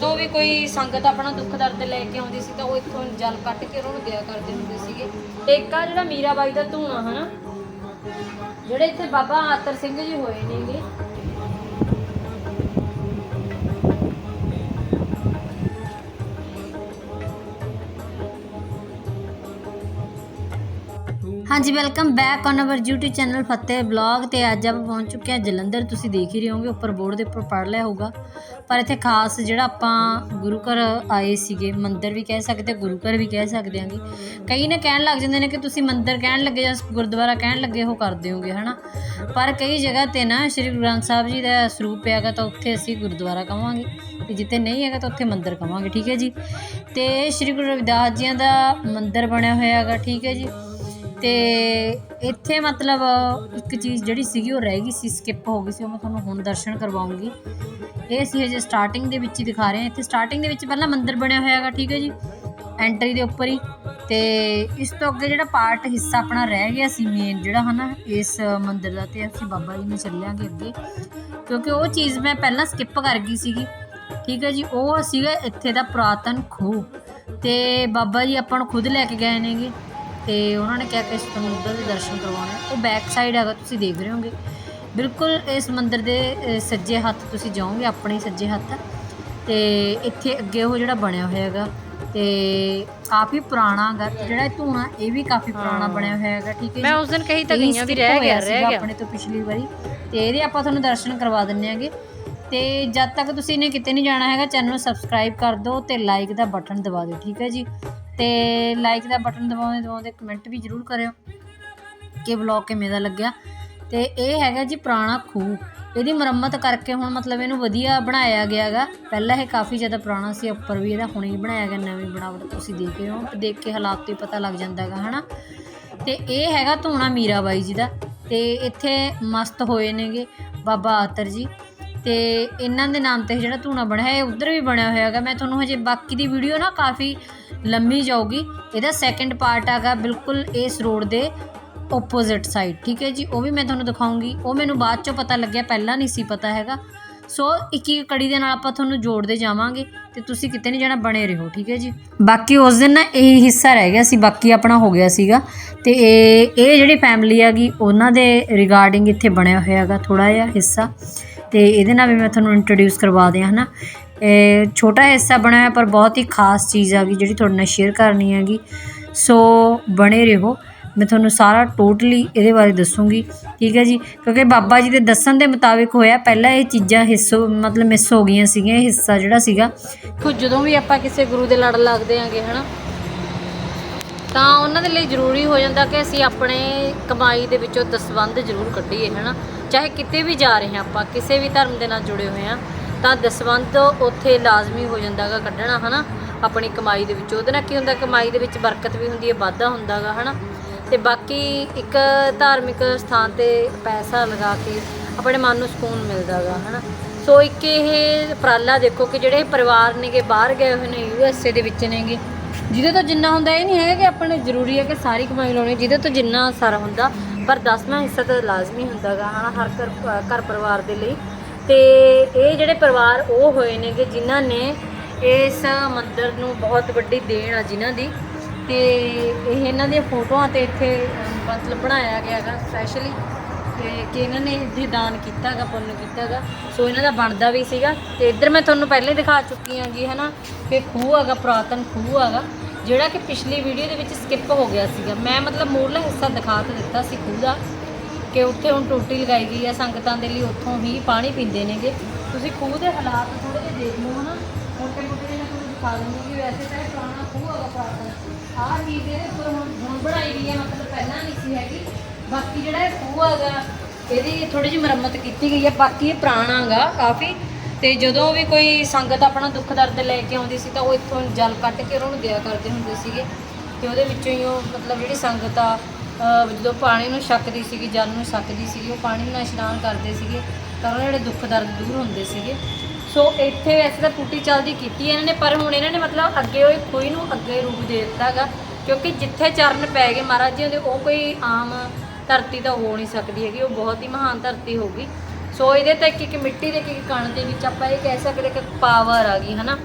ਤੋਂ ਵੀ ਕੋਈ ਸੰਗਤ ਆਪਣਾ ਦੁੱਖ ਦਰਦ ਲੈ ਕੇ ਆਉਂਦੀ ਸੀ ਤਾਂ ਉਹ ਇੱਥੋਂ ਜਲ ਕੱਟ ਕੇ ਉਹਨਾਂ ਨੂੰ ਦਿਆ ਕਰਦੇ ਹੁੰਦੇ ਸੀਗੇ। ਤੇ ਇੱਕ ਆ ਜਿਹੜਾ ਮੀਰਾਬਾਈ ਦਾ ਧੂਣਾ ਹਨਾ, ਜਿਹੜੇ ਇੱਥੇ ਬਾਬਾ ਆਤਰ ਸਿੰਘ ਜੀ ਹੋਏ ਨੇਗੇ ਹਾਂਜੀ welcome back on our YouTube channel Fateh blog ਤੇ ਅੱਜ ਆਪਾਂ ਪਹੁੰਚ ਚੁੱਕੇ ਹਾਂ ਜਲੰਧਰ। ਤੁਸੀਂ ਦੇਖ ਹੀ ਰਹੇ ਹੋਗੇ ਉੱਪਰ ਬੋਰਡ ਦੇ ਉੱਪਰ ਪੜ ਲਿਆ ਹੋਊਗਾ। ਪਰ ਇੱਥੇ ਖਾਸ ਜਿਹੜਾ ਆਪਾਂ ਗੁਰੂ ਘਰ ਆਏ ਸੀਗੇ, ਮੰਦਿਰ ਵੀ ਕਹਿ ਸਕਦੇ, ਗੁਰੂ ਘਰ ਵੀ ਕਹਿ ਸਕਦੇ ਆਂਗੇ ਕਈ ਨਾ ਕਹਿਣ ਲੱਗ ਜਾਂਦੇ ਨੇ ਕਿ ਤੁਸੀਂ ਮੰਦਿਰ ਕਹਿਣ ਲੱਗੇ ਜਾਂ ਗੁਰਦੁਆਰਾ ਕਹਿਣ ਲੱਗੇ, ਉਹ ਕਰ ਦਿਓਗੇ, ਹਨਾ? ਪਰ ਕਈ ਜਗ੍ਹਾ ਤੇ ਨਾ ਸ੍ਰੀ ਗੁਰੂ ਗ੍ਰੰਥ ਸਾਹਿਬ ਜੀ ਦਾ ਸਰੂਪ ਹੈਗਾ, ਤਾਂ ਉੱਥੇ ਅਸੀਂ ਗੁਰਦੁਆਰਾ ਕਵਾਂਗੇ। ਤੇ ਜਿੱਥੇ ਨਹੀਂ ਹੈਗਾ, ਤਾਂ ਉੱਥੇ ਮੰਦਿਰ ਕਵਾਂਗੇ, ਠੀਕ ਹੈ ਜੀ? ਤੇ ਸ੍ਰੀ ਗੁਰੂ ਰਵਿਦਾਸ ਜੀਆਂ ਦਾ ਮੰਦਿਰ ਬਣਿਆ ਹੋਇਆ ਹੈਗਾ, ਠੀਕ ਹੈ ਜੀ? ਤੇ ਇੱਥੇ ਮਤਲਬ ਇੱਕ ਚੀਜ਼ ਜਿਹੜੀ ਸੀਗੀ ਉਹ ਰਹਿ ਗਈ ਸੀ ਸਕਿਪ ਹੋ ਗਈ ਸੀ, ਉਹ ਮੈਂ ਤੁਹਾਨੂੰ ਹੁਣ ਦਰਸ਼ਨ ਕਰਵਾਉਂਗੀ। ਇਹ ਸੀ ਹਜੇ ਸਟਾਰਟਿੰਗ ਦੇ ਵਿੱਚ ਹੀ ਦਿਖਾ ਰਹੇ ਹਾਂ। ਇੱਥੇ ਸਟਾਰਟਿੰਗ ਦੇ ਵਿੱਚ ਪਹਿਲਾਂ ਮੰਦਿਰ ਬਣਿਆ ਹੋਇਆ ਹੈਗਾ, ਠੀਕ ਹੈ ਜੀ? ਐਂਟਰੀ ਦੇ ਉੱਪਰ ਹੀ। ਤੇ ਇਸ ਤੋਂ ਅੱਗੇ ਜਿਹੜਾ ਪਾਰਟ ਹਿੱਸਾ ਆਪਣਾ ਰਹਿ ਗਿਆ ਸੀ ਮੇਨ ਜਿਹੜਾ ਹਨਾ, ਇਸ ਮੰਦਿਰ ਦਾ ਤੇ ਅਸੀਂ ਬਾਬਾ ਜੀ ਨੂੰ ਚੱਲਿਆਂਗੇ ਅੱਗੇ। ਕਿਉਂਕਿ ਉਹ ਚੀਜ਼ ਮੈਂ ਪਹਿਲਾਂ ਸਕਿਪ ਕਰ ਗਈ ਸੀਗੀ, ਠੀਕ ਹੈ ਜੀ? ਉਹ ਸੀਗਾ ਇੱਥੇ ਦਾ ਪੁਰਾਤਨ ਖੂਹ। ਤੇ ਬਾਬਾ ਜੀ ਆਪਾਂ ਨੂੰ ਖੁਦ ਲੈ ਕੇ ਗਏ ਨੇਗੇ। ਤੇ ਉਹਨਾਂ ਨੇ ਕਿਹਾ ਕਿ ਅਸੀਂ ਤੁਹਾਨੂੰ ਉੱਧਰ ਦੇ ਦਰਸ਼ਨ ਕਰਵਾਉਣੇ। ਉਹ ਬੈਕ ਸਾਈਡ ਹੈਗਾ ਤੁਸੀਂ ਦੇਖ ਰਹੇ ਹੋਗੇ। ਬਿਲਕੁਲ ਇਸ ਮੰਦਿਰ ਦੇ ਸੱਜੇ ਹੱਥ ਤੁਸੀਂ ਜਾਓਗੇ ਆਪਣੇ ਸੱਜੇ ਹੱਥ। ਤੇ ਇੱਥੇ ਅੱਗੇ ਉਹ ਜਿਹੜਾ ਬਣਿਆ ਹੋਇਆ ਹੈਗਾ ਤੇ ਕਾਫੀ ਪੁਰਾਣਾ ਹੈਗਾ ਤੇ ਜਿਹੜਾ ਇਹ ਧੂਣਾ ਇਹ ਵੀ ਕਾਫੀ ਪੁਰਾਣਾ ਬਣਿਆ ਹੋਇਆ ਹੈਗਾ ਠੀਕ ਹੈ ਮੈਂ ਉਸ ਦਿਨ ਕਹੀ ਤਾਂ ਗਈਆਂ ਵੀ ਰਹਿ ਗਿਆ ਰਹਿ ਗਿਆ। ਆਪਣੇ ਤੋਂ ਪਿਛਲੀ ਵਾਰੀ। ਤੇ ਇਹਦੇ ਆਪਾਂ ਤੁਹਾਨੂੰ ਦਰਸ਼ਨ ਕਰਵਾ ਦਿੰਨੇ ਆਗੇ ਤੇ ਜਦ ਤੱਕ ਤੁਸੀਂ ਨੇ ਕਿਤੇ ਨਹੀਂ ਜਾਣਾ ਹੈਗਾ ਚੈਨਲ ਨੂੰ ਸਬਸਕ੍ਰਾਈਬ ਕਰ ਦਿਓ ਤੇ ਲਾਈਕ ਦਾ ਬਟਨ ਦਬਾ ਦਿਓ ਠੀਕ ਹੈ ਜੀ? ਤੇ ਲਾਈਕ ਦਾ ਬਟਨ ਦਬਾਉਂਦੇ ਦਬਾਉਂਦੇ ਕਮੈਂਟ ਵੀ ਜ਼ਰੂਰ ਕਰਿਓ ਕਿ ਵਲੌਗ ਕਿਵੇਂ ਦਾ ਲੱਗਿਆ। ਤੇ ਇਹ ਹੈਗਾ ਜੀ ਪੁਰਾਣਾ ਖੂਹ। ਇਹਦੀ ਮੁਰੰਮਤ ਕਰਕੇ ਹੁਣ ਮਤਲਬ ਇਹਨੂੰ ਵਧੀਆ ਬਣਾਇਆ ਗਿਆ ਹੈਗਾ ਪਹਿਲਾਂ ਇਹ ਕਾਫੀ ਜ਼ਿਆਦਾ ਪੁਰਾਣਾ ਸੀ, ਉੱਪਰ ਵੀ ਇਹਦਾ ਹੁਣੇ ਹੀ ਬਣਾਇਆ ਗਿਆ, ਨਵੀਂ ਬਣਾਵਟ ਤੁਸੀਂ ਦੇਖ ਰਹੇ ਹੋ। ਦੇਖ ਕੇ ਹਾਲਾਤ ਤੋਂ ਹੀ ਪਤਾ ਲੱਗ ਜਾਂਦਾ ਹੈਗਾ, ਹਨਾ। ਤੇ ਇਹ ਹੈਗਾ ਧੂਣਾ ਮੀਰਾਬਾਈ ਜੀ ਦਾ। ਤੇ ਇੱਥੇ ਮਸਤ ਹੋਏ ਨੇਗੇ ਬਾਬਾ ਆਤਰ ਜੀ। ਤੇ ਇਹਨਾਂ ਦੇ ਨਾਮ ਤੇ ਜਿਹੜਾ ਧੂਣਾ ਬਣਿਆ ਹੈ ਉਧਰ ਵੀ ਬਣਿਆ ਹੋਇਆ ਹੈਗਾ। ਮੈਂ ਤੁਹਾਨੂੰ ਹਜੇ ਬਾਕੀ ਦੀ ਵੀਡੀਓ ਨਾ ਕਾਫੀ ਲੰਮੀ ਜਾਊਗੀ। ਇਹਦਾ ਸੈਕੰਡ ਪਾਰਟ ਹੈਗਾ ਬਿਲਕੁਲ ਇਸ ਰੋਡ ਦੇ ਆਪੋਜ਼ਿਟ ਸਾਈਡ ਠੀਕ ਹੈ ਜੀ? ਉਹ ਵੀ ਮੈਂ ਤੁਹਾਨੂੰ ਦਿਖਾਉਂਗੀ। ਉਹ ਮੈਨੂੰ ਬਾਅਦ ਚੋਂ ਪਤਾ ਲੱਗਿਆ, ਪਹਿਲਾਂ ਨਹੀਂ ਸੀ ਪਤਾ ਹੈਗਾ। ਸੋ ਇੱਕ ਇੱਕ ਕੜੀ ਦੇ ਨਾਲ ਆਪਾਂ ਤੁਹਾਨੂੰ ਜੋੜਦੇ ਜਾਵਾਂਗੇ ਤੇ ਤੁਸੀਂ ਕਿਤੇ ਨਹੀਂ ਜਾਣਾ, ਬਣੇ ਰਹੋ, ਠੀਕ ਹੈ ਜੀ? ਬਾਕੀ ਉਸ ਦਿਨ ਨਾ ਇਹ ਹਿੱਸਾ ਰਹਿ ਗਿਆ ਸੀ, ਬਾਕੀ ਆਪਣਾ ਹੋ ਗਿਆ ਸੀਗਾ। ਤੇ ਇਹ ਇਹ ਜਿਹੜੀ ਫੈਮਿਲੀ ਹੈਗੀ, ਉਹਨਾਂ ਦੇ ਰਿਗਾਰਡਿੰਗ ਇੱਥੇ ਬਣਿਆ ਹੋਇਆ ਹੈਗਾ ਥੋੜਾ ਜਿਹਾ ਹਿੱਸਾ। ਤੇ ਇਹਦੇ ਨਾਲ ਵੀ ਮੈਂ ਤੁਹਾਨੂੰ ਇੰਟਰੋਡਿਊਸ ਕਰਵਾ ਦਿਆਂ, ਹਨਾ? ਇਹ ਛੋਟਾ ਹਿੱਸਾ ਬਣਿਆ ਹੋਇਆ, ਪਰ ਬਹੁਤ ਹੀ ਖਾਸ ਚੀਜ਼ ਆ ਗਈ ਜਿਹੜੀ ਤੁਹਾਡੇ ਨਾਲ ਸ਼ੇਅਰ ਕਰਨੀ ਹੈਗੀ। ਸੋ ਬਣੇ ਰਹੋ। ਮੈਂ ਤੁਹਾਨੂੰ ਸਾਰਾ ਟੋਟਲੀ ਇਹਦੇ ਬਾਰੇ ਦੱਸੂੰਗੀ। ਠੀਕ ਹੈ ਜੀ? ਕਿਉਂਕਿ ਬਾਬਾ ਜੀ ਦੇ ਦੱਸਣ ਦੇ ਮੁਤਾਬਿਕ ਹੋਇਆ, ਪਹਿਲਾਂ ਇਹ ਚੀਜ਼ਾਂ ਹਿੱਸੋ, ਮਤਲਬ ਮਿਸ ਹੋ ਗਈਆਂ ਸੀਗੀਆਂ, ਇਹ ਹਿੱਸਾ ਜਿਹੜਾ ਸੀਗਾ। ਖੁਦ ਜਦੋਂ ਵੀ ਆਪਾਂ ਕਿਸੇ ਗੁਰੂ ਦੇ ਲੜ ਲੱਗਦੇ ਆਂਗੇ ਹਨਾ? ਤਾਂ ਉਹਨਾਂ ਦੇ ਲਈ ਜ਼ਰੂਰੀ ਹੋ ਜਾਂਦਾ ਕਿ ਅਸੀਂ ਆਪਣੇ ਕਮਾਈ ਦੇ ਵਿੱਚੋਂ ਦਸਵੰਧ ਜ਼ਰੂਰ ਕੱਢੀਏ, ਹਨਾ? ਚਾਹੇ ਕਿਤੇ ਵੀ ਜਾ ਰਹੇ ਹਾਂ ਆਪਾਂ, ਕਿਸੇ ਵੀ ਧਰਮ ਦੇ ਨਾਲ ਜੁੜੇ ਹੋਏ ਹਾਂ ਤਾਂ ਦਸਵੰਧ ਉੱਥੇ ਲਾਜ਼ਮੀ ਹੋ ਜਾਂਦਾਗਾ ਕੱਢਣਾ, ਹਨਾ? ਆਪਣੀ ਕਮਾਈ ਦੇ ਵਿੱਚ। ਉਹਦੇ ਨਾਲ ਕੀ ਹੁੰਦਾ, ਕਮਾਈ ਦੇ ਵਿੱਚ ਬਰਕਤ ਵੀ ਹੁੰਦੀ ਹੈ, ਵਾਧਾ ਹੁੰਦਾਗਾ, ਹਨਾ? ਤੇ ਬਾਕੀ ਇੱਕ ਧਾਰਮਿਕ ਸਥਾਨ ਤੇ ਪੈਸਾ ਲਗਾ ਕੇ ਆਪਣੇ ਮਨ ਨੂੰ ਸਕੂਨ ਮਿਲਦਾਗਾ, ਹਨਾ? ਸੋ ਇੱਕ ਇਹ ਉਪਰਾਲਾ ਦੇਖੋ ਕਿ ਜਿਹੜੇ ਪਰਿਵਾਰ ਨੇਗੇ, ਬਾਹਰ ਗਏ ਹੋਏ ਨੇ, ਯੂ ਐੱਸ ਏ ਦੇ ਵਿੱਚ ਨੇਗੇ, ਜਿਹਦੇ ਤੋਂ ਜਿੰਨਾ ਹੁੰਦਾ, ਇਹ ਨਹੀਂ ਹੈ ਕਿ ਆਪਾਂ ਨੂੰ ਜ਼ਰੂਰੀ ਹੈ ਕਿ ਸਾਰੀ ਕਮਾਈ ਲਾਉਣੀ, ਜਿਹਦੇ ਤੋਂ ਜਿੰਨਾ ਸਾਰਾ ਹੁੰਦਾ, ਪਰ ਦਸਵਾਂ ਹਿੱਸਾ ਤਾਂ ਲਾਜ਼ਮੀ ਹੁੰਦਾਗਾ, ਹਨਾ? ਹਰ ਘਰ ਘਰ ਪਰਿਵਾਰ ਦੇ ਲਈ। ਤੇ ਇਹ ਜਿਹੜੇ ਪਰਿਵਾਰ ਉਹ ਹੋਏ ਨੇਗੇ ਜਿਨ੍ਹਾਂ ਨੇ ਇਸ ਮੰਦਿਰ ਨੂੰ ਬਹੁਤ ਵੱਡੀ ਦੇਣ ਆ ਜਿਨ੍ਹਾਂ ਦੀ। ਤੇ ਇਹ ਇਹਨਾਂ ਦੀਆਂ ਫੋਟੋਆਂ ਤੇ ਇੱਥੇ ਮਤਲਬ ਬਣਾਇਆ ਗਿਆ ਹੈਗਾ ਸਪੈਸ਼ਲੀ ਤੇ ਕਿ ਇਹਨਾਂ ਨੇ ਇੱਥੇ ਦਾਨ ਕੀਤਾ ਹੈਗਾ, ਪੁੰਨ ਕੀਤਾ ਹੈਗਾ। ਸੋ ਇਹਨਾਂ ਦਾ ਬਣਦਾ ਵੀ ਸੀਗਾ। ਤੇ ਇੱਧਰ ਮੈਂ ਤੁਹਾਨੂੰ ਪਹਿਲੇ ਦਿਖਾ ਚੁੱਕੀ ਹਾਂਗੀ ਹਨਾ, ਕਿ ਖੂਹ ਹੈਗਾ, ਪੁਰਾਤਨ ਖੂਹ ਹੈਗਾ, ਜਿਹੜਾ ਕਿ ਪਿਛਲੀ ਵੀਡੀਓ ਦੇ ਵਿੱਚ ਸਕਿਪ ਹੋ ਗਿਆ ਸੀਗਾ। ਮੈਂ ਮਤਲਬ ਮੂਰਲਾ ਹਿੱਸਾ ਦਿਖਾ ਤਾਂ ਦਿੱਤਾ ਸੀ ਖੂਹ ਦਾ। ਕਿ ਉੱਥੇ ਹੁਣ ਟੋਟੀ ਲਗਾਈ ਗਈ ਆ, ਸੰਗਤਾਂ ਦੇ ਲਈ ਉੱਥੋਂ ਹੀ ਪਾਣੀ ਪੀਂਦੇ ਨੇਗੇ। ਤੁਸੀਂ ਖੂਹ ਦੇ ਹਾਲਾਤ ਥੋੜੇ ਜਿਹੇ ਦੇਖ ਲਓ ਹਨਾ। ਮੋਟੇ ਮੋਟੇ ਜਿਹੇ ਤੁਹਾਨੂੰ ਦਿਖਾ ਦਿੰਦੀ ਕਿ ਵੈਸੇ ਤਾਂ ਇਹ ਪੁਰਾਣਾ ਖੂਹ ਹੈਗਾ ਪੁਰਾਤਨ ਆਹ ਚੀਜ਼ ਦੇ ਉੱਪਰ ਹੁਣ ਹੁਣ ਬਣਾਈ ਗਈ ਹੈ ਮਤਲਬ ਪਹਿਲਾਂ ਨਹੀਂ ਸੀ ਹੈਗੀ। ਬਾਕੀ ਜਿਹੜਾ ਇਹ ਖੂਹ ਹੈਗਾ, ਇਹਦੀ ਥੋੜੀ ਜਿਹੀ ਮੁਰੰਮਤ ਕੀਤੀ ਗਈ ਹੈ ਬਾਕੀ ਇਹ ਪੁਰਾਣਾ ਹੈਗਾ ਕਾਫੀ। ਤੇ ਜਦੋਂ ਵੀ ਕੋਈ ਸੰਗਤ ਆਪਣਾ ਦੁੱਖ ਦਰਦ ਲੈ ਕੇ ਆਉਂਦੀ ਸੀ ਤਾਂ ਉਹ ਇੱਥੋਂ ਜਲ ਕੱਟ ਕੇ ਉਹਨਾਂ ਨੂੰ ਦਿਆ ਕਰਦੇ ਹੁੰਦੇ ਸੀਗੇ। ਤੇ ਉਹਦੇ ਵਿੱਚੋਂ ਹੀ ਉਹ ਮਤਲਬ ਜਿਹੜੀ ਸੰਗਤ ਆ ਅਹ ਜਦੋਂ ਪਾਣੀ ਨੂੰ ਛਕਦੀ ਸੀਗੀ, ਜਲ ਨੂੰ ਛਕਦੀ ਸੀਗੀ, ਉਹ ਪਾਣੀ ਨਾਲ ਇਸ਼ਨਾਨ ਕਰਦੇ ਸੀਗੇ, ਤਾਂ ਉਹਨਾਂ ਦੇ ਜਿਹੜੇ ਦੁੱਖ ਦਰਦ ਦੂਰ ਹੁੰਦੇ ਸੀਗੇ। ਸੋ ਇੱਥੇ ਵੈਸੇ ਤਾਂ ਟੂਟੀ ਚੱਲਦੀ ਕੀਤੀ ਇਹਨਾਂ ਨੇ, ਪਰ ਹੁਣ ਇਹਨਾਂ ਨੇ ਮਤਲਬ ਅੱਗੇ ਉਹ ਖੂਹੀ ਨੂੰ ਅੱਗੇ ਰੂਪ ਦੇ ਦਿੱਤਾਗਾ ਕਿਉਂਕਿ ਜਿੱਥੇ ਚਰਨ ਪੈ ਗਏ ਮਹਾਰਾਜ ਜੀ ਦੇ ਉਹ ਕੋਈ ਆਮ ਧਰਤੀ ਤਾਂ ਹੋ ਨਹੀਂ ਸਕਦੀ ਹੈਗੀ, ਉਹ ਬਹੁਤ ਹੀ ਮਹਾਨ ਧਰਤੀ ਹੋਊਗੀ ਸੋ ਇਹਦੇ ਤੇ ਇੱਕ ਇੱਕ ਮਿੱਟੀ ਦੇ ਇੱਕ ਇੱਕ ਕਣ ਦੇ ਵਿੱਚ ਆਪਾਂ ਇਹ ਕਹਿ ਸਕਦੇ ਕਿ ਪਾਵਰ ਆ ਗਈ, ਹਨਾ?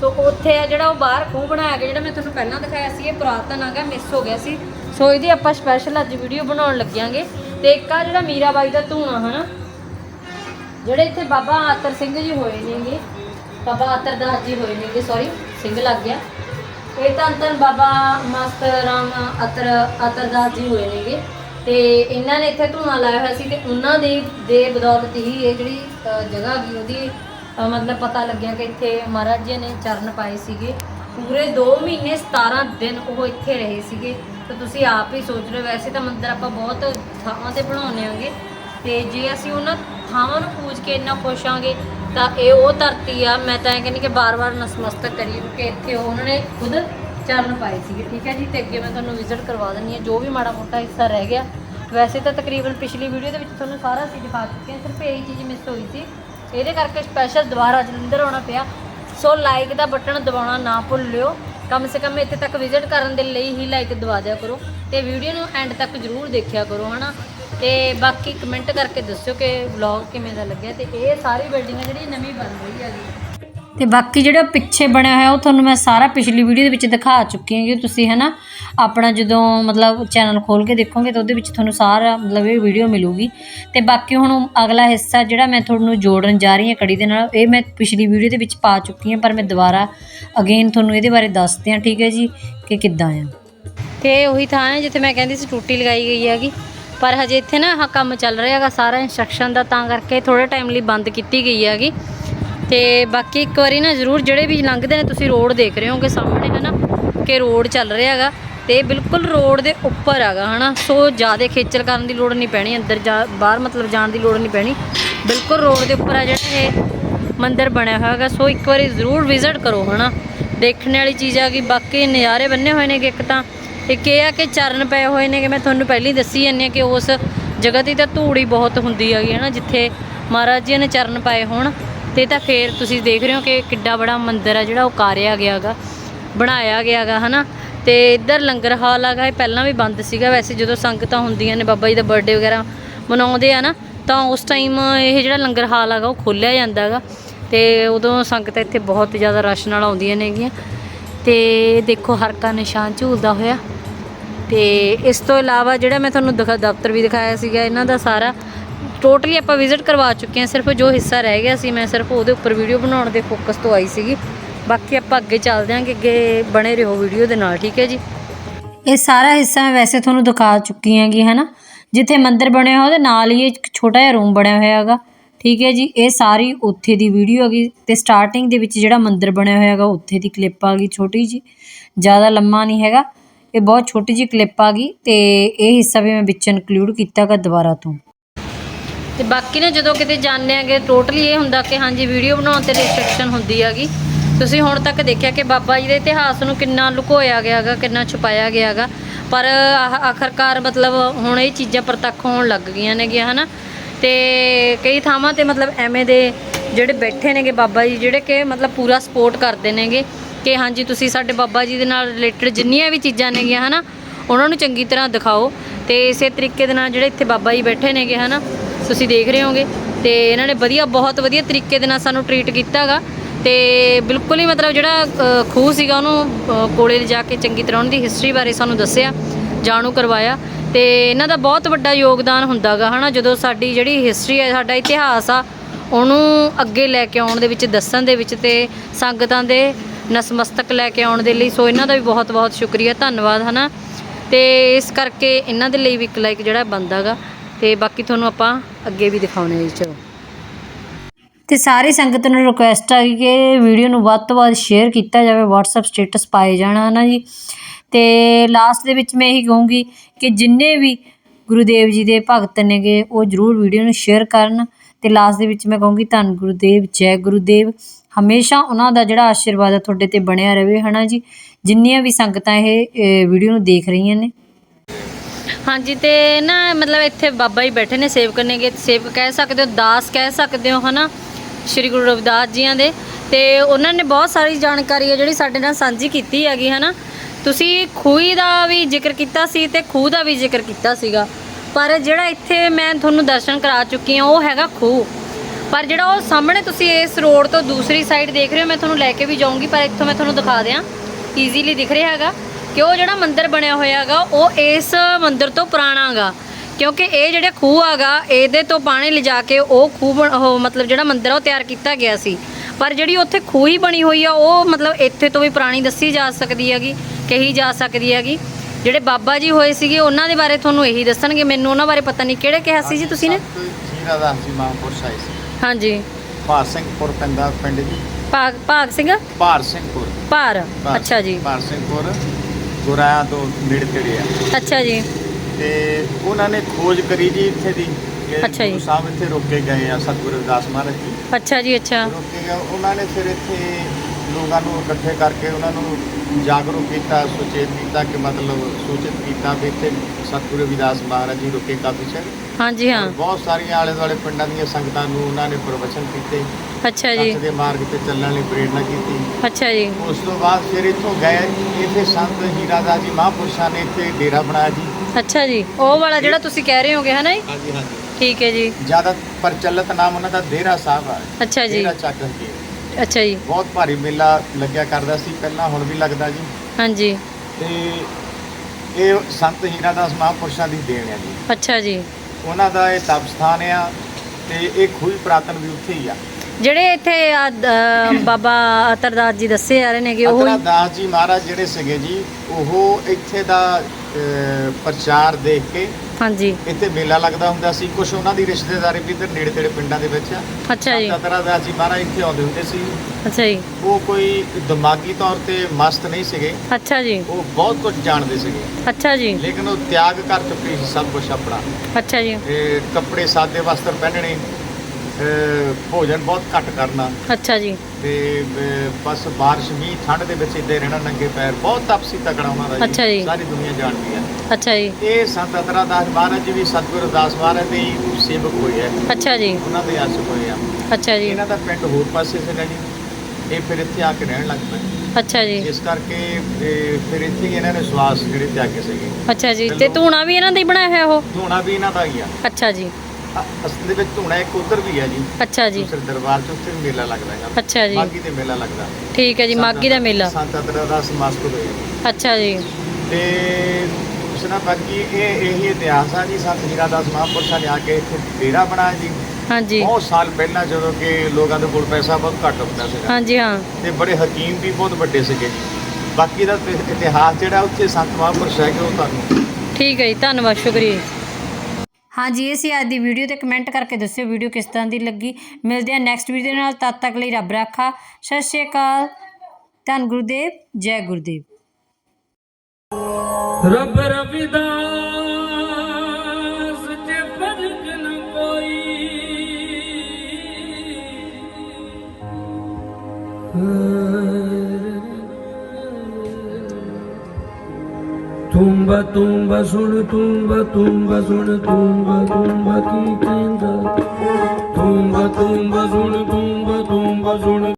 ਸੋ ਉੱਥੇ ਆ ਜਿਹੜਾ ਉਹ ਬਾਹਰ ਖੂਹ ਬਣਾਇਆ ਗਿਆ, ਜਿਹੜਾ ਮੈਂ ਤੁਹਾਨੂੰ ਪਹਿਲਾਂ ਦਿਖਾਇਆ ਸੀ, ਇਹ ਪੁਰਾਤਨ ਆਗਾ ਮਿਸ ਹੋ ਗਿਆ ਸੀ। ਸੋ ਇਹਦੀ ਆਪਾਂ ਸਪੈਸ਼ਲ ਅੱਜ ਵੀਡੀਓ ਬਣਾਉਣ ਲੱਗਿਆਂਗੇ ਤੇ ਇੱਕ ਆ ਜਿਹੜਾ ਮੀਰਾਬਾਈ ਦਾ ਧੂਣਾ, ਹਨਾ? ਜਿਹੜੇ ਇੱਥੇ ਬਾਬਾ ਆਤਰ ਸਿੰਘ ਜੀ ਹੋਏ ਨੇਗੇ, ਬਾਬਾ ਆਤਰ ਦਾਸ ਜੀ ਹੋਏ ਨੇਗੇ ਸੌਰੀ ਸਿੰਘ ਲੱਗ ਗਿਆ। ਇਹ ਤਾਂ ਧੰਨ ਬਾਬਾ ਮਾਸਟਰ ਰਾਮ ਅਤਰ ਅਤਰ ਦਾਸ ਜੀ ਹੋਏ ਨੇਗੇ। ਤੇ ਇਹਨਾਂ ਨੇ ਇੱਥੇ ਧੂਣਾ ਲਾਇਆ ਹੋਇਆ ਸੀ ਤੇ ਉਹਨਾਂ ਦੇ ਦੇ ਬਦੌਲਤ ਹੀ ਇਹ ਜਿਹੜੀ ਜਗ੍ਹਾ ਗਈ ਉਹਦੀ ਮਤਲਬ ਪਤਾ ਲੱਗਿਆ ਕਿ ਇੱਥੇ ਮਹਾਰਾਜ ਜੀ ਨੇ ਚਰਨ ਪਾਏ ਸੀਗੇ। ਪੂਰੇ 2 ਮਹੀਨੇ 17 ਦਿਨ ਉਹ ਇੱਥੇ ਰਹੇ ਸੀਗੇ। ਤੇ ਤੁਸੀਂ ਆਪ ਹੀ ਸੋਚ ਰਹੇ ਵੈਸੇ ਤਾਂ ਮੰਦਰ ਆਪਾਂ ਬਹੁਤ ਥਾਵਾਂ ਤੇ ਬਣਾਉਂਦੇ ਆਂਗੇ ਤੇ ਜੇ ਅਸੀਂ ਉਹਨਾਂ ਥਾਵਾਂ ਨੂੰ ਪੂਜ ਕੇ ਇੰਨਾ ਖੁਸ਼ ਆਂਗੇ, ਤਾਂ ਇਹ ਉਹ ਧਰਤੀ ਆ। ਮੈਂ ਤਾਂ ਇਹ ਕਹਿੰਦੀ ਕਿ ਬਾਰ-ਬਾਰ ਨਸਮਸਤਕ ਕਰੀਏ ਕਿ ਇੱਥੇ ਉਹਨਾਂ ਨੇ ਖੁਦ ਚਰਨ ਪਾਏ ਸੀਗੇ। ਠੀਕ ਹੈ ਜੀ? ਤੇ ਅੱਗੇ ਮੈਂ ਤੁਹਾਨੂੰ ਵਿਜ਼ਿਟ ਕਰਵਾ ਦਿੰਦੀ ਹਾਂ। ਜੋ ਵੀ ਮਾੜਾ ਮੋਟਾ ਹਿੱਸਾ ਰਹਿ ਗਿਆ। ਵੈਸੇ ਤਾਂ ਤਕਰੀਬਨ ਪਿਛਲੀ ਵੀਡੀਓ ਦੇ ਵਿੱਚ ਤੁਹਾਨੂੰ ਸਾਰਾ ਸੀ ਦਿਖਾ ਚੁੱਕੇ ਹਾਂ। ਸਿਰਫ ਇਹੀ ਚੀਜ਼ ਮਿਸ ਹੋਈ ਸੀ। ਇਹਦੇ ਕਰਕੇ ਸਪੈਸ਼ਲ ਦੁਬਾਰਾ ਜਲੰਧਰ ਆਉਣਾ ਪਿਆ। ਸੋ ਲਾਈਕ ਦਾ ਬਟਨ ਦਬਾਉਣਾ ਨਾ ਭੁੱਲਿਓ ਕਮ ਸੇ ਕਮ ਇੱਥੇ ਤੱਕ ਵਿਜ਼ਿਟ ਕਰਨ ਦੇ ਲਈ ਹੀ ਲਾਈਕ ਦਵਾ ਦਿਆ ਕਰੋ ਤੇ ਵੀਡੀਓ ਨੂੰ ਐਂਡ ਤੱਕ ਜਰੂਰ ਦੇਖਿਆ ਕਰੋ, ਹਨਾ? ਤੇ ਬਾਕੀ ਕਮੈਂਟ ਕਰਕੇ ਦੱਸਿਓ ਕਿ ਵਲੌਗ ਕਿਵੇਂ ਦਾ ਲੱਗਿਆ ਤੇ ਇਹ ਸਾਰੀ ਬਿਲਡਿੰਗ ਹੈ ਜਿਹੜੀ ਨਵੀਂ ਬਣ ਰਹੀ ਹੈਗੀ ਤੇ ਬਾਕੀ ਜਿਹੜਾ ਪਿੱਛੇ ਬਣਿਆ ਹੋਇਆ ਉਹ ਤੁਹਾਨੂੰ ਮੈਂ ਸਾਰਾ ਪਿਛਲੀ ਵੀਡੀਓ ਦੇ ਵਿੱਚ ਦਿਖਾ ਚੁੱਕੀ ਹਾਂ ਕਿ ਤੁਸੀਂ ਹੈ ਨਾ ਆਪਣਾ ਜਦੋਂ ਮਤਲਬ ਚੈਨਲ ਖੋਲ ਕੇ ਦੇਖੋਗੇ ਤਾਂ ਉਹਦੇ ਵਿੱਚ ਤੁਹਾਨੂੰ ਸਾਰਾ ਮਤਲਬ ਇਹ ਵੀਡੀਓ ਮਿਲੂਗੀ। ਤੇ ਬਾਕੀ ਹੁਣ ਅਗਲਾ ਹਿੱਸਾ ਜਿਹੜਾ ਮੈਂ ਤੁਹਾਨੂੰ ਜੋੜਨ ਜਾ ਰਹੀ ਹਾਂ ਕੜੀ ਦੇ ਨਾਲ, ਇਹ ਮੈਂ ਪਿਛਲੀ ਵੀਡੀਓ ਦੇ ਵਿੱਚ ਪਾ ਚੁੱਕੀ ਹਾਂ, ਪਰ ਮੈਂ ਦੁਬਾਰਾ ਅਗੇਨ ਤੁਹਾਨੂੰ ਇਹਦੇ ਬਾਰੇ ਦੱਸਦੇ ਹਾਂ, ਠੀਕ ਹੈ ਜੀ? ਕਿ ਕਿੱਦਾਂ ਆ। ਤੇ ਇਹ ਉਹੀ ਥਾਂ ਹੈ ਜਿੱਥੇ ਮੈਂ ਕਹਿੰਦੀ ਸੀ ਟੂਟੀ ਲਗਾਈ ਗਈ ਹੈਗੀ, ਪਰ ਹਜੇ ਇੱਥੇ ਨਾ ਆਹ ਕੰਮ ਚੱਲ ਰਿਹਾ ਹੈਗਾ, ਸਾਰਾ ਇੰਸਟਰਕਸ਼ਨ ਦਾ, ਤਾਂ ਕਰਕੇ ਥੋੜੇ ਟਾਈਮ ਲਈ ਬੰਦ ਕੀਤੀ ਗਈ ਹੈਗੀ। ਤੇ ਬਾਕੀ ਇੱਕ ਵਾਰੀ ਨਾ ਜ਼ਰੂਰ ਜਿਹੜੇ ਵੀ ਲੰਘਦੇ ਨੇ, ਤੁਸੀਂ ਰੋਡ ਦੇਖ ਰਹੇ ਹੋਗੇ ਸਾਹਮਣੇ ਹੈ ਨਾ ਕਿ ਰੋਡ ਚੱਲ ਰਿਹਾ ਹੈਗਾ ਤੇ ਬਿਲਕੁਲ ਰੋਡ ਦੇ ਉੱਪਰ ਹੈਗਾ, ਹਨਾ, ਸੋ ਜ਼ਿਆਦਾ ਖੇਚਲ ਕਰਨ ਦੀ ਲੋੜ ਨਹੀਂ ਪੈਣੀ, ਅੰਦਰ ਜਾ, ਬਾਹਰ ਮਤਲਬ ਜਾਣ ਦੀ ਲੋੜ ਨਹੀਂ ਪੈਣੀ, ਬਿਲਕੁਲ ਰੋਡ ਦੇ ਉੱਪਰ ਆ ਜਿਹੜਾ ਇਹ ਮੰਦਿਰ ਬਣਿਆ ਹੋਇਆ ਹੈਗਾ, ਸੋ ਇੱਕ ਵਾਰੀ ਜ਼ਰੂਰ ਵਿਜ਼ਿਟ ਕਰੋ, ਹਨਾ, ਦੇਖਣ ਵਾਲੀ ਚੀਜ਼ ਆ ਕਿ ਬਾਕੀ ਨਜ਼ਾਰੇ ਬੰਨੇ ਹੋਏ ਨੇ ਕਿ ਇੱਕ ਤਾਂ ਇੱਕ ਇਹ ਆ ਕਿ ਚਰਨ ਪਏ ਹੋਏ ਨੇ ਕਿ ਮੈਂ ਤੁਹਾਨੂੰ ਪਹਿਲਾਂ ਹੀ ਦੱਸੀ ਜਾਂਦੀ ਹਾਂ ਕਿ ਉਸ ਜਗ੍ਹਾ ਤੇ ਤਾਂ ਧੂੜੀ ਬਹੁਤ ਹੁੰਦੀ ਹੈਗੀ ਹੈ ਨਾ ਜਿੱਥੇ ਮਹਾਰਾਜ ਜੀ ਨੇ ਚਰਨ ਪਾਏ ਹੋਣ ਤੇ ਤਾਂ ਫੇਰ ਤੁਸੀਂ ਦੇਖ ਰਹੇ ਹੋ ਕਿ ਕਿੱਡਾ ਬੜਾ ਮੰਦਿਰ ਆ ਜਿਹੜਾ ਉਕਾਰਿਆ ਗਿਆ ਹੈਗਾ, ਬਣਾਇਆ ਗਿਆ ਹੈਗਾ, ਹਨਾ? ਤੇ ਇੱਧਰ ਲੰਗਰ ਹਾਲ ਹੈਗਾ, ਇਹ ਪਹਿਲਾਂ ਵੀ ਬੰਦ ਸੀਗਾ, ਵੈਸੇ ਜਦੋਂ ਸੰਗਤਾਂ ਹੁੰਦੀਆਂ ਨੇ, ਬਾਬਾ ਜੀ ਦਾ ਬਰਥਡੇ ਵਗੈਰਾ ਮਨਾਉਂਦੇ ਆ ਨਾ, ਤਾਂ ਉਸ ਟਾਈਮ ਇਹ ਜਿਹੜਾ ਲੰਗਰ ਹਾਲ ਹੈਗਾ, ਉਹ ਖੋਲ੍ਹਿਆ ਜਾਂਦਾ ਹੈਗਾ। ਤੇ ਉਦੋਂ ਸੰਗਤਾਂ ਇੱਥੇ ਬਹੁਤ ਜ਼ਿਆਦਾ ਰਸ਼ ਨਾਲ ਆਉਂਦੀਆਂ ਨੇਗੀਆਂ ਤੇ ਦੇਖੋ ਹਰਕਾ ਨਿਸ਼ਾਨ ਝੂਲਦਾ ਹੋਇਆ। ਤੇ ਇਸ ਤੋਂ ਇਲਾਵਾ ਜਿਹੜਾ ਮੈਂ ਤੁਹਾਨੂੰ ਦਿਖਾ ਦਫ਼ਤਰ ਵੀ ਦਿਖਾਇਆ ਸੀਗਾ, ਇਹਨਾਂ ਦਾ ਸਾਰਾ ਟੋਟਲੀ ਆਪਾਂ ਵਿਜ਼ਿਟ ਕਰਵਾ ਚੁੱਕੇ ਹਾਂ, ਸਿਰਫ ਜੋ ਹਿੱਸਾ ਰਹਿ ਗਿਆ ਸੀ ਮੈਂ ਸਿਰਫ ਉਹਦੇ ਉੱਪਰ ਵੀਡੀਓ ਬਣਾਉਣ ਦੇ ਫੋਕਸ ਤੋਂ ਆਈ ਸੀਗੀ। ਬਾਕੀ ਆਪਾਂ ਅੱਗੇ ਚੱਲਦੇ ਹਾਂ ਕਿ ਅੱਗੇ ਬਣੇ ਰਹੋ ਵੀਡੀਓ ਦੇ ਨਾਲ, ਠੀਕ ਹੈ ਜੀ? ਇਹ ਸਾਰਾ ਹਿੱਸਾ ਮੈਂ ਵੈਸੇ ਤੁਹਾਨੂੰ ਦਿਖਾ ਚੁੱਕੀ ਹੈਗੀ ਹੈ ਨਾ ਜਿੱਥੇ ਮੰਦਿਰ ਬਣਿਆ ਹੋਇਆ, ਉਹਦੇ ਨਾਲ ਹੀ ਇੱਕ ਛੋਟਾ ਜਿਹਾ ਰੂਮ ਬਣਿਆ ਹੋਇਆ ਹੈਗਾ, ਠੀਕ ਹੈ ਜੀ? ਇਹ ਸਾਰੀ ਉੱਥੇ ਦੀ ਵੀਡੀਓ ਹੈਗੀ ਤੇ ਸਟਾਰਟਿੰਗ ਦੇ ਵਿੱਚ ਜਿਹੜਾ ਮੰਦਿਰ ਬਣਿਆ ਹੋਇਆ ਹੈਗਾ, ਉੱਥੇ ਦੀ ਕਲਿੱਪ ਆ ਗਈ ਛੋਟੀ ਜੀ ਜ਼ਿਆਦਾ ਲੰਮਾ ਨਹੀਂ ਹੈਗਾ, ਇਹ ਬਹੁਤ ਛੋਟੀ ਜੀ ਕਲਿੱਪ ਆ ਗਈ ਤੇ ਇਹ ਹਿੱਸਾ ਵੀ ਮੈਂ ਵਿੱਚ ਇਨਕਲੂਡ ਕੀਤਾ ਹੈਗਾ ਦੁਬਾਰਾ ਤੋਂ। ਤੇ ਬਾਕੀ ਨਾ ਜਦੋਂ ਕਿਤੇ ਜਾਂਦੇ ਆਗੇ ਟੋਟਲੀ ਇਹ ਹੁੰਦਾ ਕਿ ਹਾਂਜੀ ਵੀਡੀਓ ਬਣਾਉਣ ਤੇ ਰਿਸਟ੍ਰਿਕਸ਼ਨ ਹੁੰਦੀ ਹੈਗੀ। ਤੁਸੀਂ ਹੁਣ ਤੱਕ ਦੇਖਿਆ ਕਿ ਬਾਬਾ ਜੀ ਦੇ ਇਤਿਹਾਸ ਨੂੰ ਕਿੰਨਾ ਲੁਕੋਇਆ ਗਿਆ ਹੈਗਾ, ਕਿੰਨਾ ਛੁਪਾਇਆ ਗਿਆ ਹੈਗਾ। ਪਰ ਆਹ ਆਖਰਕਾਰ ਮਤਲਬ ਹੁਣ ਇਹ ਚੀਜ਼ਾਂ ਪ੍ਰਤੱਖ ਹੋਣ ਲੱਗ ਗਈਆਂ ਨੇਗੀਆਂ ਹਨਾ? ਤੇ ਕਈ ਥਾਵਾਂ ਤੇ ਮਤਲਬ ਐਵੇਂ ਦੇ ਜਿਹੜੇ ਬੈਠੇ ਨੇਗੇ ਬਾਬਾ ਜੀ, ਜਿਹੜੇ ਕਿ ਮਤਲਬ ਪੂਰਾ ਸਪੋਰਟ ਕਰਦੇ ਨੇਗੇ ਕਿ ਹਾਂਜੀ, ਤੁਸੀਂ ਸਾਡੇ ਬਾਬਾ ਜੀ ਦੇ ਨਾਲ ਰਿਲੇਟਡ ਜਿੰਨੀਆਂ ਵੀ ਚੀਜ਼ਾਂ ਨੇਗੀਆਂ, ਹਨਾ? ਉਹਨਾਂ ਨੂੰ ਚੰਗੀ ਤਰ੍ਹਾਂ ਦਿਖਾਓ। ਤੇ ਇਸੇ ਤਰੀਕੇ ਦੇ ਨਾਲ ਜਿਹੜੇ ਇੱਥੇ ਬਾਬਾ ਜੀ ਬੈਠੇ ਨੇਗੇ, ਹਨਾ? ਤੁਸੀਂ ਦੇਖ ਰਹੇ ਹੋਗੇ ਤੇ ਇਹਨਾਂ ਨੇ ਵਧੀਆ, ਬਹੁਤ ਵਧੀਆ ਤਰੀਕੇ ਦੇ ਨਾਲ ਸਾਨੂੰ ਟਰੀਟ ਕੀਤਾਗਾ। ਤੇ ਬਿਲਕੁਲ ਹੀ ਮਤਲਬ ਜਿਹੜਾ ਖੂਹ ਸੀਗਾ ਉਹਨੂੰ ਕੋਲੇ ਲਿਜਾ ਕੇ ਚੰਗੀ ਤਰ੍ਹਾਂ ਉਹਨਾਂ ਦੀ ਹਿਸਟਰੀ ਬਾਰੇ ਸਾਨੂੰ ਦੱਸਿਆ, ਜਾਣੂ ਕਰਵਾਇਆ। ਤੇ ਇਹਨਾਂ ਦਾ ਬਹੁਤ ਵੱਡਾ ਯੋਗਦਾਨ ਹੁੰਦਾਗਾ, ਹਨਾ? ਜਦੋਂ ਸਾਡੀ ਜਿਹੜੀ ਹਿਸਟਰੀ ਹੈ, ਸਾਡਾ ਇਤਿਹਾਸ ਆ, ਉਹਨੂੰ ਅੱਗੇ ਲੈ ਕੇ ਆਉਣ ਦੇ ਵਿੱਚ, ਦੱਸਣ ਦੇ ਵਿੱਚ ਤੇ ਸੰਗਤਾਂ ਦੇ ਨਸਮਸਤਕ ਲੈ ਕੇ ਆਉਣ ਦੇ ਲਈ, ਸੋ ਇਹਨਾਂ ਦਾ ਵੀ ਬਹੁਤ ਬਹੁਤ ਸ਼ੁਕਰੀਆ, ਧੰਨਵਾਦ, ਹਨਾ? ਤੇ ਇਸ ਕਰਕੇ ਇਹਨਾਂ ਦੇ ਲਈ ਵੀ ਇੱਕ ਲਾਈਕ ਜਿਹੜਾ ਬੰਦਾਗਾ ਤੇ ਬਾਕੀ ਤੁਹਾਨੂੰ ਆਪਾਂ ਅੱਗੇ ਵੀ ਦਿਖਾਉਣੇ ਜੀ, ਚਲੋ। ਤੇ ਸਾਰੀ ਸੰਗਤ ਨੂੰ ਰਿਕੁਐਸਟ ਆ ਕਿ ਵੀਡੀਓ ਨੂੰ ਵੱਧ ਤੋਂ ਵੱਧ ਸ਼ੇਅਰ ਕੀਤਾ ਜਾਵੇ, WhatsApp ਸਟੇਟਸ ਪਾਏ ਜਾਣਾ ਨਾ ਜੀ? ਤੇ ਲਾਸਟ ਦੇ ਵਿੱਚ ਮੈਂ ਇਹੀ ਕਹੂੰਗੀ ਕਿ ਜਿੰਨੇ ਵੀ ਗੁਰੂਦੇਵ ਜੀ ਦੇ ਭਗਤ ਨੇਗੇ, ਉਹ ਜਰੂਰ ਵੀਡੀਓ ਨੂੰ ਸ਼ੇਅਰ ਕਰਨ। ਤੇ ਲਾਸਟ ਦੇ ਵਿੱਚ ਮੈਂ ਕਹੂੰਗੀ ਧੰਨ ਗੁਰੂਦੇਵ, ਜੈ ਗੁਰੂਦੇਵ। ਹਮੇਸ਼ਾ ਉਹਨਾਂ ਦਾ ਜਿਹੜਾ ਆਸ਼ੀਰਵਾਦ ਆ, ਤੁਹਾਡੇ ਤੇ ਬਣਿਆ ਰਹੇ ਹਨਾ ਜੀ? ਜਿੰਨੀਆਂ ਵੀ ਸੰਗਤਾਂ ਇਹ ਵੀਡੀਓ ਨੂੰ ਦੇਖ ਰਹੀਆਂ ਨੇ। ਹਾਂਜੀ, ਤੇ ਨਾ ਮਤਲਬ ਇੱਥੇ ਬਾਬਾ ਹੀ ਬੈਠੇ ਨੇ ਸੇਵਕ ਨੇਗੇ ਸੇਵਕ ਕਹਿ ਸਕਦੇ ਹੋ, ਦਾਸ ਕਹਿ ਸਕਦੇ ਹੋ, ਹਨਾ? ਸ਼੍ਰੀ ਗੁਰੂ ਰਵਿਦਾਸ ਜੀਆਂ ਦੇ। ਤੇ ਉਹਨਾਂ ਨੇ ਬਹੁਤ ਸਾਰੀ ਜਾਣਕਾਰੀ ਹੈ ਜਿਹੜੀ ਸਾਡੇ ਨਾਲ ਸਾਂਝੀ ਕੀਤੀ ਹੈਗੀ, ਹਨਾ? ਤੁਸੀਂ ਖੂਹੀ ਦਾ ਵੀ ਜ਼ਿਕਰ ਕੀਤਾ ਸੀ ਤੇ ਖੂਹ ਦਾ ਵੀ ਜ਼ਿਕਰ ਕੀਤਾ ਸੀਗਾ। ਪਰ ਜਿਹੜਾ ਇੱਥੇ ਮੈਂ ਤੁਹਾਨੂੰ ਦਰਸ਼ਨ ਕਰਾ ਚੁੱਕੀ ਹਾਂ, ਉਹ ਹੈਗਾ ਖੂਹ। ਪਰ ਜਿਹੜਾ ਉਹ ਸਾਹਮਣੇ ਤੁਸੀਂ ਇਸ ਰੋਡ ਤੋਂ ਦੂਸਰੀ ਸਾਈਡ ਦੇਖ ਰਹੇ ਹੋ, ਮੈਂ ਤੁਹਾਨੂੰ ਲੈ ਕੇ ਵੀ ਜਾਊਂਗੀ, ਪਰ ਇੱਥੋਂ ਮੈਂ ਤੁਹਾਨੂੰ ਦਿਖਾ ਦਿਆਂ। ਈਜ਼ੀਲੀ ਦਿਖ ਰਿਹਾ ਹੈਗਾ। ਕਿ ਉਹ ਜਿਹੜਾ ਮੰਦਿਰ ਬਣਿਆ ਹੋਇਆ ਹੈਗਾ ਉਹ ਇਸ ਮੰਦਿਰ ਤੋਂ ਪੁਰਾਣਾ ਹੈਗਾ ਕਿਉਂਕਿ ਇਹ ਜਿਹੜੇ ਖੂਹ ਹੈਗਾ ਇਹਦੇ ਤੋਂ ਪਾਣੀ ਲਿਜਾ ਕੇ ਉਹ ਖੂਹ ਉਹ ਮਤਲਬ ਜਿਹੜਾ ਮੰਦਿਰ ਉਹ ਤਿਆਰ ਕੀਤਾ ਗਿਆ ਸੀ। ਪਰ ਜਿਹੜੀ ਉੱਥੇ ਖੂਹ ਹੀ ਬਣੀ ਹੋਈ ਆ ਉਹ ਮਤਲਬ ਇੱਥੇ ਤੋਂ ਵੀ ਪੁਰਾਣੀ ਦੱਸੀ ਜਾ ਸਕਦੀ ਹੈਗੀ ਕਹੀ ਜਾ ਸਕਦੀ ਹੈਗੀ। ਜਿਹੜੇ ਬਾਬਾ ਜੀ ਹੋਏ ਸੀਗੇ ਉਹਨਾਂ ਦੇ ਬਾਰੇ ਤੁਹਾਨੂੰ ਇਹੀ ਦੱਸਣਗੇ। ਮੈਨੂੰ ਉਹਨਾਂ ਬਾਰੇ ਪਤਾ ਨਹੀਂ ਕਿਹੜੇ ਕਿਹਾ ਸੀ ਜੀ ਤੁਸੀਂ ਨੇ? ਜੀਰਾ ਦਾਸ ਜੀ ਮਹਾਂਪੁਰਸ਼ ਆਏ ਸੀ ਹਾਂਜੀ। ਭਾਰ ਸਿੰਘਪੁਰ ਪੈਂਦਾ ਪਿੰਡ ਜੀ। ਭਾਗ ਭਾਗ ਸਿੰਘ? ਭਾਰ ਸਿੰਘਪੁਰ। ਭਾਰ- ਅੱਛਾ ਜੀ। ਭਾਰ ਸਿੰਘਪੁਰ। ਗੁਰਾਇਆ ਤੋਂ ਨੇੜੇ ਤੇੜੇ ਆ। ਅੱਛਾ ਜੀ। ਤੇ ਉਹਨਾਂ ਨੇ ਖੋਜ ਕਰੀ ਜੀ ਇੱਥੇ ਦੀ ਕਿ ਅੱਛਾ ਜੀ। ਗੁਰੂ ਸਾਹਿਬ ਇੱਥੇ ਰੋਕੇ ਗਏ ਆ ਸਤਿਗੁਰੂ ਰਵਿਦਾਸ ਮਹਾਰਾਜ ਜੀ। ਅੱਛਾ ਜੀ ਅੱਛਾ। ਰੋਕੇ ਗਏ ਉਹਨਾਂ ਨੇ ਫਿਰ ਇੱਥੇ ਲੋਕਾਂ ਨੂੰ ਇਕੱਠੇ ਕਰਕੇ ਉਹਨਾਂ ਨੂੰ ਜਾਗਰੂਕ ਕੀਤਾ ਸੁਚੇਤ ਕੀਤਾ ਕਿ ਮਤਲਬ ਸੂਚਿਤ ਕੀਤਾ ਵੀ ਇੱਥੇ ਸਤਿਗੁਰੂ ਰਵਿਦਾਸ ਮਹਾਰਾਜ ਜੀ ਰੁਕੇ ਕਾਫੀ ਚਿਰ। ਹਾਂਜੀ ਹਾਂ। ਬਹੁਤ ਸਾਰੀਆਂ ਆਲੇ ਦੁਆਲੇ ਪਿੰਡਾਂ ਦੀਆਂ ਸੰਗਤਾਂ ਨੂੰ ਉਹਨਾਂ ਨੇ ਪ੍ਰਵਚਨ ਕੀਤੇ। ਅੱਛਾ ਜੀ। ਦੇ ਮਾਰਗ ਤੇ ਚੱਲਣ ਲਈ ਪ੍ਰੇਰਣਾ ਕੀਤੀ। ਅੱਛਾ ਜੀ। ਉਸ ਤੋਂ ਬਾਅਦ ਫਿਰ ਇੱਥੋਂ ਗਏ। ਇੱਥੇ ਸੰਤ ਹੀਰਾ ਦਾਸ ਜੀ ਮਹਾਂਪੁਰਸ਼ਾਂ ਨੇ ਇੱਥੇ ਡੇਰਾ ਬਣਾਇਆ ਜੀ। ਅੱਛਾ ਜੀ। ਉਹ ਵਾਲਾ ਜਿਹੜਾ ਤੁਸੀਂ ਕਹਿ ਰਹੇ ਹੋਗੇ ਹਨਾ ਜੀ? ਹਾਂਜੀ ਹਾਂਜੀ। ਠੀਕ ਹੈ ਜੀ। ਜ਼ਿਆਦਾ ਪ੍ਰਚਲਿਤ ਨਾਮ ਉਹਨਾਂ ਦਾ ਦੇਰਾ ਸਾਹਿਬ ਆ। ਅੱਛਾ ਜੀ। ਡੇਰਾ ਚੱਕ ਜੀ ਅੱਛਾ ਜੀ। ਬਹੁਤ ਭਾਰੀ ਮੇਲਾ ਲੱਗਿਆ ਕਰਦਾ ਸੀ। ਪਹਿਲਾਂ ਹੁਣ ਵੀ ਲੱਗਦਾ ਜੀ। ਹਾਂਜੀ। ਤੇ ਇਹ ਸੰਤ ਹੀਰਾ ਦਾਸ ਮਹਾਂਪੁਰਸ਼ਾਂ ਦੀ ਦੇਣ ਹੈ ਜੀ। ਅੱਛਾ ਜੀ। ਉਹਨਾਂ ਦਾ ਇਹ ਤਪ ਸਥਾਨ ਆ ਤੇ ਇਹ ਖੂਹੀ ਪ੍ਰਾਤਨ ਵੀ ਉੱਥੇ ਹੀ ਆ। ਜਿਹੜੇ ਇੱਥੇ ਆ, ਅ, ਬਾਬਾ ਅਤਰਦਾਸ ਜੀ ਦੱਸੇ ਜਾ ਰਹੇ ਨੇਗੇ ਉਹ ਅਤਰਾ ਦਾਸ ਜੀ ਮਹਾਰਾਜ ਜਿਹੜੇ ਸੀਗੇ ਜੀ ਉਹ ਇੱਥੇ ਦਾ ਅਹ, ਪ੍ਰਚਾਰ ਦੇਖ ਕੇ ਹਾਂਜੀ। ਇੱਥੇ ਮੇਲਾ ਲੱਗਦਾ ਹੁੰਦਾ ਸੀ। ਕੁਝ ਉਹਨਾਂ ਦੀ ਰਿਸ਼ਤੇਦਾਰੀ ਵੀ ਇੱਧਰ ਨੇੜੇ ਤੇੜੇ ਪਿੰਡਾਂ ਦੇ ਵਿੱਚ ਆ। ਅੱਛਾ ਜੀ। ਅਤਰਾ ਦਾਸ ਜੀ ਮਹਾਰਾਜ ਇੱਥੇ ਆਉਂਦੇ ਹੁੰਦੇ ਸੀ। ਅੱਛਾ ਜੀ। ਉਹ ਕੋਈ ਦਿਮਾਗੀ ਤੌਰ ਤੇ ਮਸਤ ਨਹੀਂ ਸੀਗੇ। ਅੱਛਾ ਜੀ। ਉਹ ਬਹੁਤ ਕੁਝ ਜਾਣਦੇ ਸੀਗੇ। ਅੱਛਾ ਜੀ। ਲੇਕਿਨ ਉਹ ਤਿਆਗ ਕਰ ਚੁੱਕੇ ਸੀ ਸਭ ਕੁਝ ਆਪਣਾ। ਅੱਛਾ ਜੀ। ਤੇ ਕੱਪੜੇ ਸਾਦੇ ਵਸਤਰ ਪਹਿਨਣੇ। ਭੋਜਨ ਬਹੁਤ ਘੱਟ ਕਰਨਾ। ਅੱਛਾ ਜੀ। ਤੇ ਬਸ ਬਾਰਿਸ਼ ਮੀਂਹ ਠੰਡ ਦੇ ਵਿੱਚ ਇੱਦਾਂ ਹੀ ਰਹਿਣਾ ਨੰਗੇ ਪੈਰ। ਬਹੁਤ ਤਪਸੀ ਤਕੜਾ ਉਹਨਾਂ ਦਾ ਅੱਛਾ ਜੀ। ਸਾਰੀ ਦੁਨੀਆ ਜਾਣਦੀ ਹੈ। ਅੱਛਾ ਜੀ। ਇਹ ਸੰਤ ਅਤਰਾ ਦਾਸ ਮਹਾਰਾਜ ਜੀ ਵੀ ਸਤਿਗੁਰੂ ਦਾਸ ਮਹਾਰਾਜ ਦੇ ਹੀ ਸੇਵਕ ਹੋਏ ਆ। ਅੱਛਾ ਜੀ। ਉਹਨਾਂ ਦੇ ਆਸ਼ਕ ਹੋਏ ਆ। ਅੱਛਾ ਜੀ। ਇਹਨਾਂ ਦਾ ਪਿੰਡ ਹੋਰ ਪਾਸੇ ਸੀਗਾ ਜੀ। ਇਹ ਫਿਰ ਇੱਥੇ ਆ ਕੇ ਰਹਿਣ ਲੱਗ ਪਏ। ਅੱਛਾ ਜੀ। ਇਸ ਕਰਕੇ ਇਹ ਫਿਰ ਇੱਥੇ ਹੀ ਇਹਨਾਂ ਨੇ ਸਵਾਸ ਜਿਹੜੇ ਤਿਆਗੇ ਸੀਗੇ। ਅੱਛਾ ਜੀ। ਤੇ ਧੂਣਾ ਵੀ ਇਹਨਾਂ ਦਾ ਹੀ ਬਣਾਇਆ ਹੋਇਆ ਉਹ? ਧੂਣਾ ਵੀ ਇਹਨਾਂ ਦਾ ਹੀ ਆ। ਅੱਛਾ ਜੀ। ਅ- ਅਸਲ ਦੇ ਵਿੱਚ ਧੂਣਾ ਇੱਕ ਉਧਰ ਵੀ ਆ ਜੀ। ਅੱਛਾ ਜੀ। ਦੂਸਰੇ ਦਰਬਾਰ ਚ ਉੱਥੇ ਵੀ ਮੇਲਾ ਲੱਗਦਾ ਹੈਗਾ। ਅੱਛਾ ਜੀ। ਮਾਗੀ ਤੇ ਮੇਲਾ ਲੱਗਦਾ। ਠੀਕ ਹੈ ਜੀ ਮਾਗੀ ਦਾ ਮੇਲਾ। ਸੰਤ ਅਤਰਾ ਦਾਸ ਮਾਸਟਰ ਹੋਏ ਅੱਛਾ ਜੀ। ਤੇ ਉਸ ਨਾਲ ਬਾਕੀ ਇਹ ਇਹੀ ਇਤਿਹਾਸ ਆ ਜੀ ਸੰਤ ਹੀਰਾ ਦਾਸ ਮਹਾਂਪੁਰਸ਼ਾਂ ਨੇ ਆ ਕੇ ਇੱਥੇ ਡੇਰਾ ਬਣਾਇਆ ਜੀ। ਹਾਂਜੀ। ਬਹੁਤ ਸਾਲ ਪਹਿਲਾਂ ਜਦੋਂ ਕਿ ਲੋਕਾਂ ਦੇ ਕੋਲ ਪੈਸਾ ਬਹੁਤ ਘੱਟ ਹੁੰਦਾ ਸੀਗਾ। ਹਾਂਜੀ ਹਾਂ। ਤੇ ਬੜੇ ਹਕੀਮ ਵੀ ਬਹੁਤ ਵੱਡੇ ਸੀਗੇ ਜੀ। ਬਾਕੀ ਦਾ ਤੇ ਇਤਿਹਾਸ ਜਿਹੜਾ ਉੱਥੇ ਸੰਤ ਮਹਾਂਪੁਰਸ਼ ਹੈਗੇ ਉਹ ਤੁਹਾਨੂੰ ਠੀਕ ਹੈ ਜੀ ਧੰਨਵਾਦ ਸ਼ੁਕਰੀਆ। ਜੀ। ਹਾਂਜੀ, ਇਹ ਸੀ ਅੱਜ ਦੀ ਵੀਡੀਓ ਤੇ ਕਮੈਂਟ ਕਰਕੇ ਦੱਸਿਓ ਵੀਡੀਓ ਕਿਸ ਤਰ੍ਹਾਂ ਦੀ ਲੱਗੀ। ਮਿਲਦੇ ਹਾਂ ਨੈਕਸਟ ਵੀਡੀਓ ਨਾਲ, ਤਦ ਤੱਕ ਲਈ ਰੱਬ ਰਾਖਾ। ਸਤਿ ਸ਼੍ਰੀ ਅਕਾਲ, ਧੰਨ ਗੁਰਦੇਵ, ਜੈ ਗੁਰਦੇਵ। ਰੱਬ Ravidas Tumba, tumba, sun, tumba, tumba, sun, tumba, tumba, kikinda. Tumba, tumba, sun, tumba, tumba, sun.